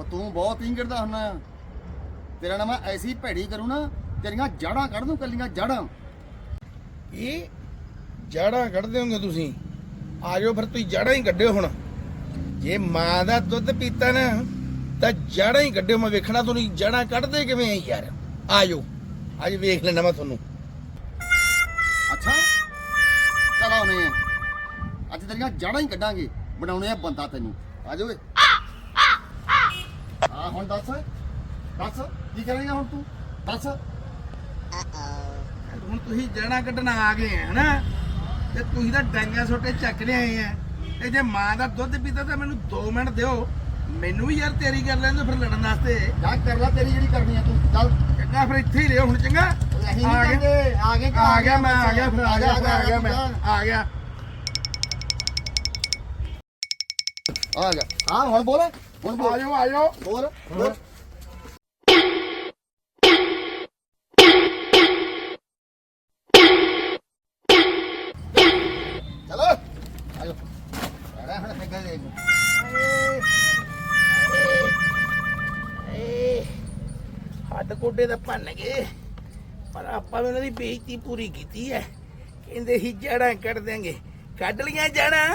ਉਹ ਤੂੰ ਬਹੁਤ ਇੰਗੜਦਾ ਹੁੰਨਾ ਆ। ਤੇਰਾ ਨਾ ਮੈਂ ਐਸੀ ਭੈੜੀ ਕਰੂੰ ਨਾ ਤੇਰੀਆਂ ਜੜਾਂ ਕੱਢ ਦੂੰ ਕੱਲੀਆਂ ਜੜਾਂ ਇਹ ਜੜਾਂ ਕੱਢਦੇ ਹੋਗੇ ਤੁਸੀਂ? ਆ ਜਾਓ ਫਿਰ ਤੁਸੀਂ ਜੜਾਂ ਹੀ ਕੱਢਿਓ ਹੁਣ। ਜੇ ਮਾਂ ਦਾ ਦੁੱਧ ਪੀਤਾ ਨਾ ਤਾਂ ਜੜਾਂ ਹੀ ਕੱਢਿਓ। ਮੈਂ ਵੇਖਣਾ ਤੁਹਾਨੂੰ ਜੜਾਂ ਕੱਢਦੇ ਕਿਵੇਂ ਆ ਯਾਰ? ਆ ਜਾਓ। ਅੱਜ ਵੇਖ ਲੈਣਾ ਮੈਂ ਤੁਹਾਨੂੰ। ਅੱਛਾ? ਚਲ ਆਉਨੇ ਆ। ਅੱਜ ਤੇਰੀਆਂ ਜੜਾਂ ਹੀ ਕੱਢਾਂਗੇ। ਬਣਾਉਣੇ ਆ ਬੰਦਾ ਤੈਨੂੰ। ਆ ਓਏ। ਆ ਹੁਣ ਦੱਸ ਦੱਸ ਕੀ ਕਰੇਗਾ ਹੁਣ ਤੂੰ? ਦੱਸ। ਹੁਣ ਤੁਸੀਂ ਜੜਾਂ ਕੱਢਣ ਆ ਗਏ ਆ ਹਨਾ? ਤੇ ਤੁਸੀਂ ਤਾਂ ਡਾਂਗਾ ਛੋਟੇ ਚੱਕ ਲਿਆਏ ਆ। ਤੇ ਜੇ ਮਾਂ ਦਾ ਦੁੱਧ ਪੀਤਾ ਤਾਂ ਮੈਨੂੰ 2 ਮਿੰਟ ਦਿਓ। ਮੈਨੂੰ ਵੀ ਯਾਰ ਤੇਰੀ ਕਰ ਲੈਂਦੇ ਫਿਰ ਲੜਨ ਵਾਸਤੇ। ਜਾ ਕਰ ਲੈ ਤੇਰੀ ਜਿਹੜੀ ਕਰਨੀ ਆ ਤੂੰ। ਚੱਲ। ਚੰਗਾ ਫਿਰ ਇੱਥੇ ਹੀ ਰਿਓ ਹੁਣ ਚੰਗਾ? ਆ ਗਿਆ ਆ ਗਏ ਆ ਗਿਆ ਮੈਂ ਆ ਗਿਆ ਫਿਰ ਆ ਗਿਆ ਆ ਗਿਆ ਮੈਂ। ਆ ਗਿਆ। ਆ ਗਿਆ। ਹਾਂ ਹੁਣ ਬੋਲ। ਹੁਣ ਆ ਬੋਲ ਜਾਓ ਆ ਜਾਓ ਬੋਲ ਬੋਲ ਚਲੋ ਆਜੋ ਅਰੇ ਹੁਣ ਨਿਕਲ ਦੇ ਏ ਹੱਡ ਕੋਡੇ ਦਾ ਭੰਨ ਗਏ। ਪਰ ਆਪਾਂ ਵੀ ਉਹਨਾਂ ਦੀ ਬੇਇੱਜ਼ਤੀ ਪੂਰੀ ਕੀਤੀ ਹੈ। ਕਹਿੰਦੇ ਸੀ ਜੜਾਂ ਕੱਢ ਦਿਆਂਗੇ। ਕੱਢ ਲੀਆਂ ਜੜਾਂ।